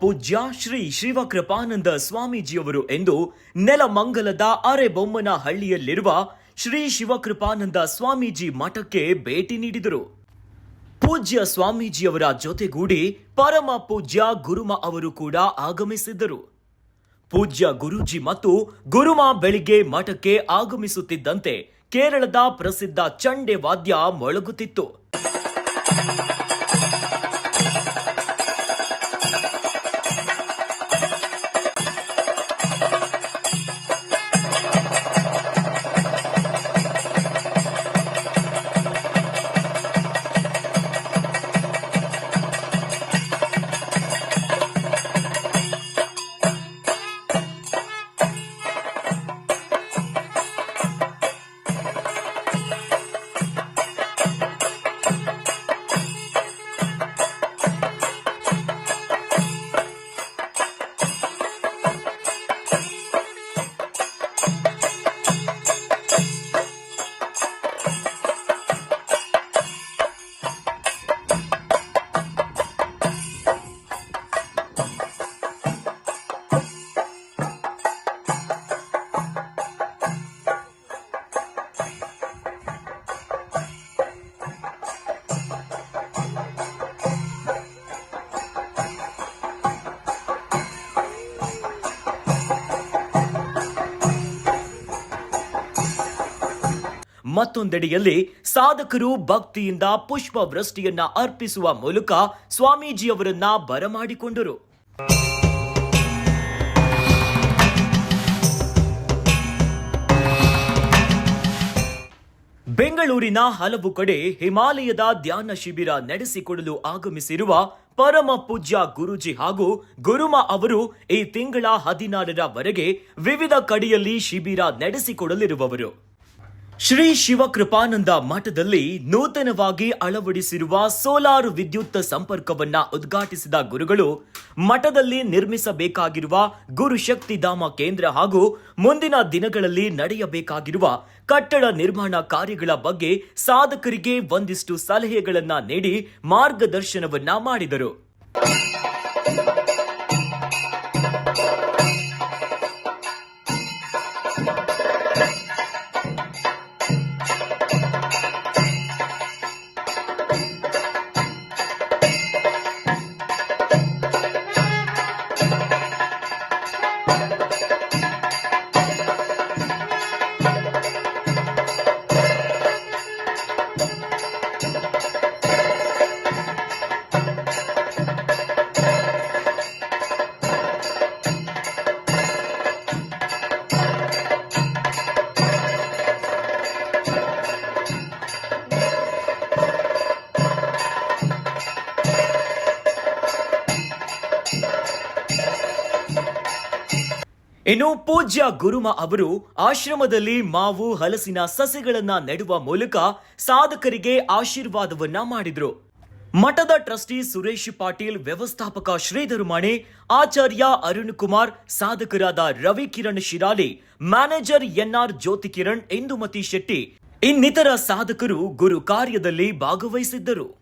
ಪೂಜ್ಯ ಶ್ರೀ ಶಿವಕೃಪಾನಂದ ಸ್ವಾಮೀಜಿಯವರು ಎಂದು ನೆಲಮಂಗಲದ ಅರೆಬೊಮ್ಮನ ಹಳ್ಳಿಯಲ್ಲಿರುವ ಶ್ರೀ ಶಿವಕೃಪಾನಂದ ಸ್ವಾಮೀಜಿ ಮಠಕ್ಕೆ ಭೇಟಿ ನೀಡಿದರು. ಪೂಜ್ಯ ಸ್ವಾಮೀಜಿಯವರ ಜೊತೆಗೂಡಿ ಪರಮ ಪೂಜ್ಯ ಗುರುಮ ಅವರು ಕೂಡ ಆಗಮಿಸಿದ್ದರು. ಪೂಜ್ಯ ಗುರೂಜಿ ಮತ್ತು ಗುರುಮ ಬೆಳಿಗ್ಗೆ ಮಠಕ್ಕೆ ಆಗಮಿಸುತ್ತಿದ್ದಂತೆ ಕೇರಳದ ಪ್ರಸಿದ್ಧ ಚಂಡೆ ವಾದ್ಯ ಮೊಳಗುತ್ತಿತ್ತು. ಮತ್ತೊಂದೆಡೆಯಲ್ಲಿ ಸಾಧಕರು ಭಕ್ತಿಯಿಂದ ಪುಷ್ಪ ವೃಷ್ಟಿಯನ್ನ ಅರ್ಪಿಸುವ ಮೂಲಕ ಸ್ವಾಮೀಜಿಯವರನ್ನ ಬರಮಾಡಿಕೊಂಡರು. ಬೆಂಗಳೂರಿನ ಹಲವು ಕಡೆ ಹಿಮಾಲಯದ ಧ್ಯಾನ ಶಿಬಿರ ನಡೆಸಿಕೊಡಲು ಆಗಮಿಸಿರುವ ಪರಮ ಪೂಜ್ಯ ಗುರುಜಿ ಹಾಗೂ ಗುರುಮ ಅವರು ಈ ತಿಂಗಳ ಹದಿನಾರರವರೆಗೆ ವಿವಿಧ ಕಡೆಯಲ್ಲಿ ಶಿಬಿರ ನಡೆಸಿಕೊಡಲಿರುವವರು. ಶ್ರೀ ಶಿವಕೃಪಾನಂದ ಮಠದಲ್ಲಿ ನೂತನವಾಗಿ ಅಳವಡಿಸಿರುವ ಸೋಲಾರ್ ವಿದ್ಯುತ್ ಸಂಪರ್ಕವನ್ನ ಉದ್ಘಾಟಿಸಿದ ಗುರುಗಳು, ಮಠದಲ್ಲಿ ನಿರ್ಮಿಸಬೇಕಾಗಿರುವ ಗುರು ಶಕ್ತಿಧಾಮ ಕೇಂದ್ರ ಹಾಗೂ ಮುಂದಿನ ದಿನಗಳಲ್ಲಿ ನಡೆಯಬೇಕಾಗಿರುವ ಕಟ್ಟಡ ನಿರ್ಮಾಣ ಕಾರ್ಯಗಳ ಬಗ್ಗೆ ಸಾಧಕರಿಗೆ ಒಂದಿಷ್ಟು ಸಲಹೆಗಳನ್ನ ನೀಡಿ ಮಾರ್ಗದರ್ಶನವನ್ನ ಮಾಡಿದರು. ಇನ್ನು ಪೂಜ್ಯ ಗುರುಮ ಅವರು ಆಶ್ರಮದಲ್ಲಿ ಮಾವು, ಹಲಸಿನ ಸಸಿಗಳನ್ನ ನೆಡುವ ಮೂಲಕ ಸಾಧಕರಿಗೆ ಆಶೀರ್ವಾದವನ್ನ ಮಾಡಿದ್ರು. ಮಠದ ಟ್ರಸ್ಟಿ ಸುರೇಶ್ ಪಾಟೀಲ್, ವ್ಯವಸ್ಥಾಪಕ ಶ್ರೀಧರ್ ಮಾಣೆ, ಆಚಾರ್ಯ ಅರುಣ್ ಕುಮಾರ್, ಸಾಧಕರಾದ ರವಿ ಕಿರಣ್ ಶಿರಾಲಿ, ಮ್ಯಾನೇಜರ್ ಎನ್ಆರ್ ಜ್ಯೋತಿ ಕಿರಣ್ ಇಂದುಮತಿ ಶೆಟ್ಟಿ ಇನ್ನಿತರ ಸಾಧಕರು ಗುರು ಕಾರ್ಯದಲ್ಲಿ ಭಾಗವಹಿಸಿದ್ದರು.